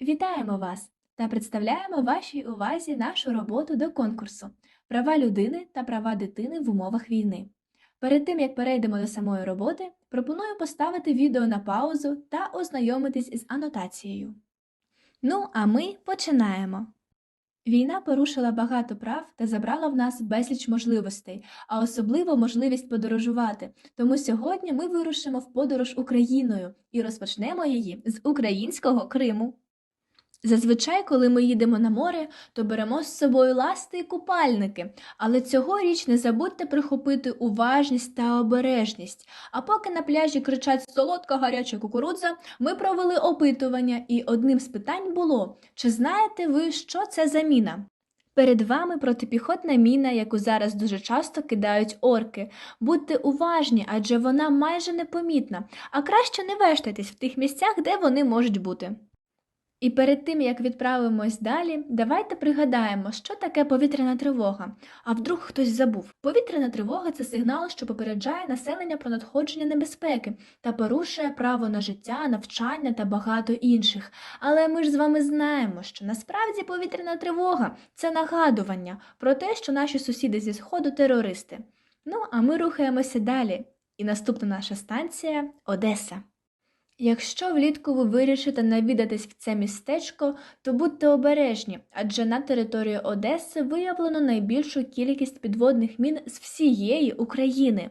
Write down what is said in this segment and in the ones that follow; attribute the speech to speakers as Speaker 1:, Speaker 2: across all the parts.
Speaker 1: Вітаємо вас та представляємо вашій увазі нашу роботу до конкурсу Права людини та права дитини в умовах війни. Перед тим як перейдемо до самої роботи, пропоную поставити відео на паузу та ознайомитись з анотацією. Ну, а ми починаємо. Війна порушила багато прав та забрала в нас безліч можливостей, а особливо можливість подорожувати. Тому сьогодні ми вирушимо в подорож Україною і розпочнемо її з українського Криму. Зазвичай, коли ми їдемо на море, то беремо з собою ласти і купальники, але цьогоріч не забудьте прихопити уважність та обережність. А поки на пляжі кричать солодка гаряча кукурудза, ми провели опитування, і одним з питань було: чи знаєте ви, що це за міна? Перед вами протипіхотна міна, яку зараз дуже часто кидають орки. Будьте уважні, адже вона майже непомітна, а краще не вештайтесь в тих місцях, де вони можуть бути. І перед тим, як відправимось далі, давайте пригадаємо, що таке повітряна тривога. А вдруг хтось забув. Повітряна тривога це сигнал, що попереджає населення про надходження небезпеки та порушує право на життя, навчання та багато інших. Але ми ж з вами знаємо, що насправді повітряна тривога це нагадування про те, що наші сусіди зі сходу терористи. Ну, а ми рухаємося далі. І наступна наша станція Одеса. Якщо влітку ви вирішите навідатись в це містечко, то будьте обережні, адже на території Одеси виявлено найбільшу кількість підводних мін з всієї України.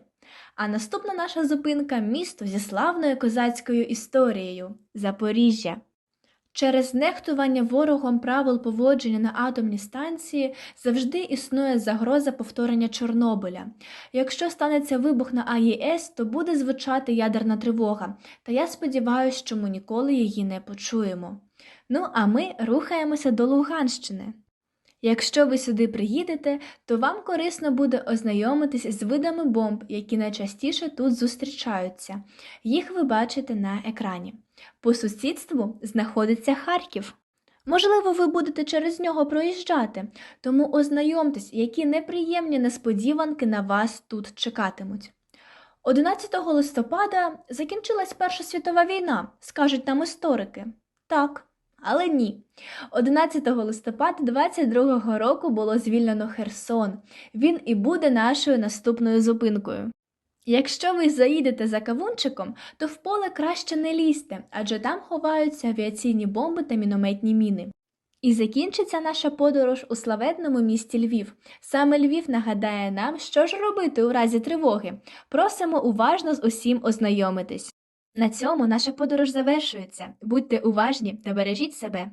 Speaker 1: А наступна наша зупинка місто зі славною козацькою історією Запоріжжя. Через нехтування ворогом правил поводження на атомній станції завжди існує загроза повторення Чорнобиля. Якщо станеться вибух на АЄС, то буде звучати ядерна тривога, та я сподіваюся, що ми ніколи її не почуємо. Ну а ми рухаємося до Луганщини. Якщо ви сюди приїдете, то вам корисно буде ознайомитись з видами бомб, які найчастіше тут зустрічаються. Їх ви бачите на екрані. По сусідству знаходиться Харків. Можливо, ви будете через нього проїжджати, тому ознайомтесь, які неприємні несподіванки на вас тут чекатимуть. 11 листопада закінчилась Перша світова війна, скажуть нам історики. Так, але ні. 11 листопада 22 року було звільнено Херсон. Він і буде нашою наступною зупинкою. Якщо ви заїдете за кавунчиком, то в поле краще не лізьте, адже там ховаються авіаційні бомби та мінометні міни. І закінчиться наша подорож у славетному місті Львів. Саме Львів нагадає нам, що ж робити у разі тривоги. Просимо уважно з усім ознайомитись. На цьому наша подорож завершується. Будьте уважні та бережіть себе.